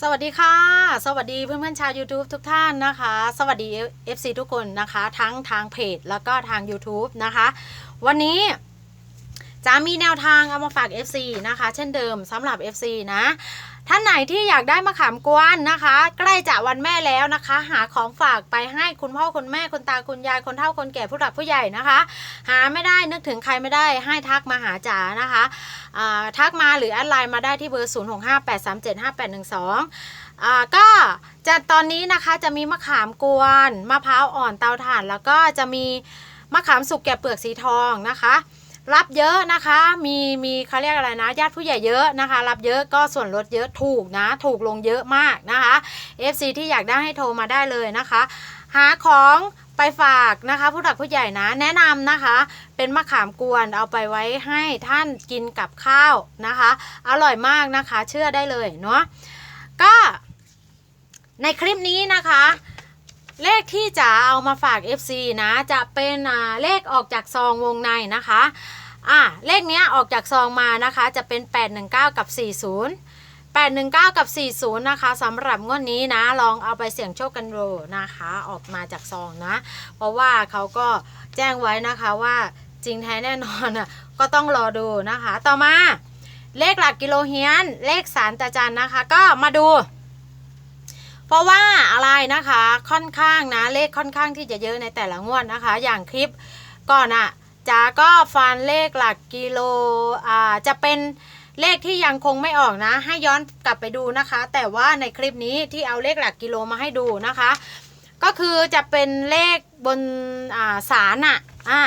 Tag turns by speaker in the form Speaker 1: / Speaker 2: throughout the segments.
Speaker 1: สวัสดีค่ะ สวัสดีเพื่อนๆชาว YouTube ทุกท่านนะคะ สวัสดี FC ทุกคนนะคะ ทั้งทางเพจแล้วก็ทาง YouTube นะคะ วันนี้จะมีแนวทางเอามาฝาก FC นะคะ เช่นเดิมสำหรับ FC นะท่านไหนที่อยากได้มะขามกวนนะคะ ใกล้จะวันแม่แล้วนะคะ หาของฝากไปให้คุณพ่อคุณแม่คุณตาคุณยายคนเฒ่าคนแก่ผู้หลักผู้ใหญ่นะคะ หาไม่ได้นึกถึงใครไม่ได้ให้ทักมาหาจ๋านะคะ ทักมาหรือแอดไลน์มาได้ที่เบอร์ 0658375812อ่าก็จะตอนนี้นะคะจะมีมะขามกวนมะพร้าวอ่อนเตาถ่าน แล้วก็จะมีมะขามสุกแกะเปลือกสีทองนะคะ รับเยอะนะคะ มีมีเขาเรียกอะไรนะ ญาติผู้ใหญ่เยอะนะคะ รับเยอะก็ส่วนลดเยอะถูกนะ ถูกลงเยอะมากนะคะ FC ที่อยากได้ให้โทรมาได้เลยนะคะ หาของ ไปฝากนะคะ ผู้หลักผู้ใหญ่นะ แนะนำนะคะ เป็นมะขามกวนเอาไปไว้ให้ท่านกินกับข้าวนะคะ อร่อยมากนะคะเชื่อได้เลยเนาะก็ในคลิปนี้นะคะเลขที่จะเอามาฝาก FC นะ จะเป็นเลขออกจากซองวงในนะคะ อะเลขเนี้ยออกจากซองมานะคะ จะเป็น 819 กับ 40 819 กับ 40 นะคะสำหรับงวดนี้นะ ลองเอาไปเสี่ยงโชคกันดูนะคะ ออกมาจากซองนะ เพราะว่าเขาก็แจ้งไว้นะคะว่าจริงแท้แน่นอนอะก็ต้องรอดูนะคะ ต่อมาเลขหลักกิโลเฮียน เลขสารตาจันนะคะ ก็มาดู เพราะว่าอะไรนะคะค่อนข้างนะ เลขค่อนข้างที่จะเยอะในแต่ละงวดนะคะ อย่างคลิปก่อนอะจ๋าก็ฟันเลขหลักกิโลอ่าจะเป็น เลขที่ยังคงไม่ออกนะ ให้ย้อนกลับไปดูนะคะ แต่ว่าในคลิปนี้ที่เอาเลขหลักกิโลมาให้ดูนะคะ ก็คือจะเป็นเลขบนอ่าสารอะอ่า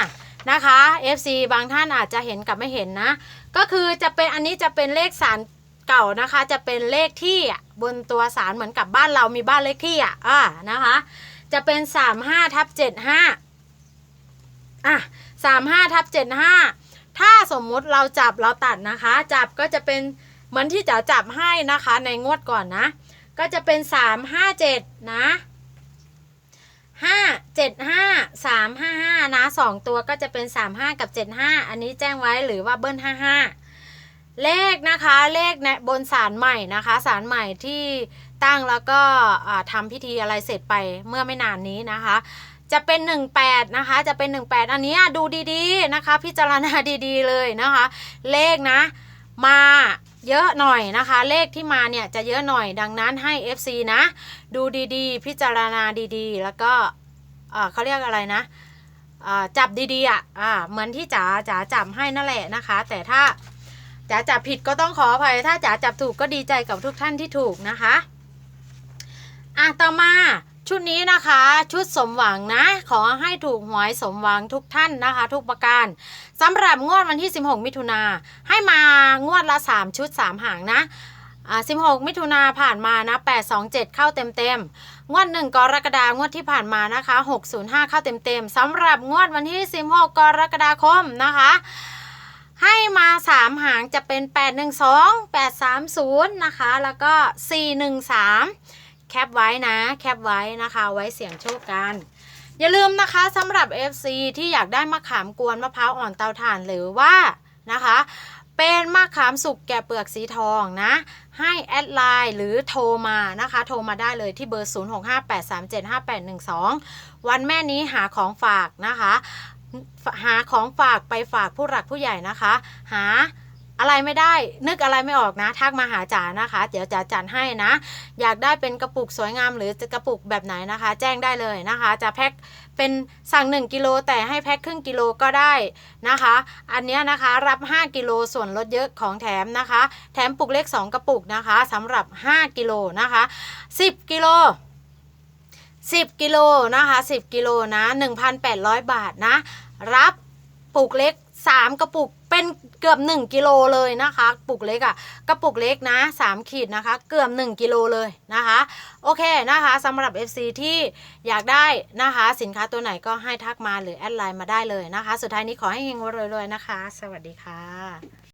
Speaker 1: นะคะ FC บางท่านอาจจะเห็นกับไม่เห็นนะ ก็คือจะเป็นอันนี้จะเป็นเลขสารเก่านะคะ จะเป็นเลขที่บนตัวสารเหมือนกับบ้านเรามีบ้านเลขที่อะอ่านะคะ จะเป็นสามห้าทับเจ็ดห้าอะสามห้าทับเจ็ดห้า ถ้าสมมุติเราจับเราตัดนะคะ จับก็จะเป็นเหมือนที่จะจับให้นะคะ ในงวดก่อนนะ ก็จะเป็นสามห้าเจ็ดนะห้าเจ็ดห้าสามห้าห้านะสองตัวก็จะเป็นสามห้ากับเจ็ดห้าอันนี้แจ้งไว้หรือว่าเบิ้ลห้าห้าเลขนะคะเลขในบนศาลใหม่นะคะศาลใหม่ที่ตั้งแล้วก็ทำพิธีอะไรเสร็จไปเมื่อไม่นานนี้นะคะ จะเป็น 18 นะคะ จะเป็น 18 อันนี้ดูดีๆนะคะ พิจารณาดีๆเลยนะคะ เลขนะ มาเยอะหน่อยนะคะ เลขที่มาเนี่ยจะเยอะหน่อยดังนั้นให้ FC นะ ดูดีๆ พิจารณาดีๆ แล้วก็เขาเรียกอะไรนะจับดีๆอะอ่าเหมือนที่จ๋าจ๋าจับให้นั่นแหละนะคะ แต่ถ้าจ๋าจับผิดก็ต้องขออภัย ถ้าจ๋าจับถูกก็ดีใจกับทุกท่านที่ถูกนะคะ อะต่อมา ชุดนี้นะคะชุดสมหวังนะ ขอให้ถูกหวยสมหวังทุกท่านนะคะ ทุกประการสำหรับงวดวันที่ 16 มิถุนาให้มางวดละ 3 ชุด 3 หางนะอ่า16 มิถุนาผ่านมานะ 827 เข้าเต็มๆ งวด 1 กรกฎาคมงวดที่ผ่านมานะคะ 605 เข้าเต็มๆสำหรับงวดวันที่ 16 กรกฎาคมนะคะ ให้มา3หางจะเป็น 812 830 นะคะ แล้วก็ 413 แคปไว้นะ แคปไว้นะคะ ไว้เสี่ยงโชคกัน อย่าลืมนะคะสำหรับ FC ที่อยากได้มะขามกวนมะพร้าวอ่อนเตาถ่านหรือว่านะคะ เป็นมะขามสุกแกะเปลือกสีทองนะ ให้แอดไลน์หรือโทรมานะคะ โทรมาได้เลยที่เบอร์ 0658375812 วันแม่นี้หาของฝากนะคะ หาของฝากไปฝากผู้หลักผู้ใหญ่นะคะ หา อะไรไม่ได้ นึกอะไรไม่ออกนะ ทักมาหาจ๋านะคะ เดี๋ยวจ๋าจัดให้นะ อยากได้เป็นกระปุกสวยงามหรือกระปุกแบบไหนนะคะ แจ้งได้เลยนะคะ จะแพ็คเป็นสั่ง 1 กิโลแต่ให้แพ็คครึ่งกิโลก็ได้นะคะ อันนี้นะคะรับ 5 กิโลส่วนลดเยอะของแถมนะคะ แถมปุกเล็ก 2 กระปุกนะคะสำหรับ 5 กิโลนะคะ 10 กิโล10 กิโลนะคะ 10 กิโลนะ 1,800 บาทนะ รับปุกเล็ก 3 กระปุกเป็นเกือบ 1 กิโลเลยนะคะปุกเล็กอะ่ะกระปุกเล็กนะ3ขีดนะคะ เกือบ 1 กิโลเลยนะคะ โอเคนะคะสำหรับ FC ที่อยากได้นะคะ สินค้าตัวไหนก็ให้ทักมาหรือแอดไลน์มาได้เลยนะคะ สุดท้ายนี้ขอให้เฮงรวยๆนะคะ สวัสดีค่ะ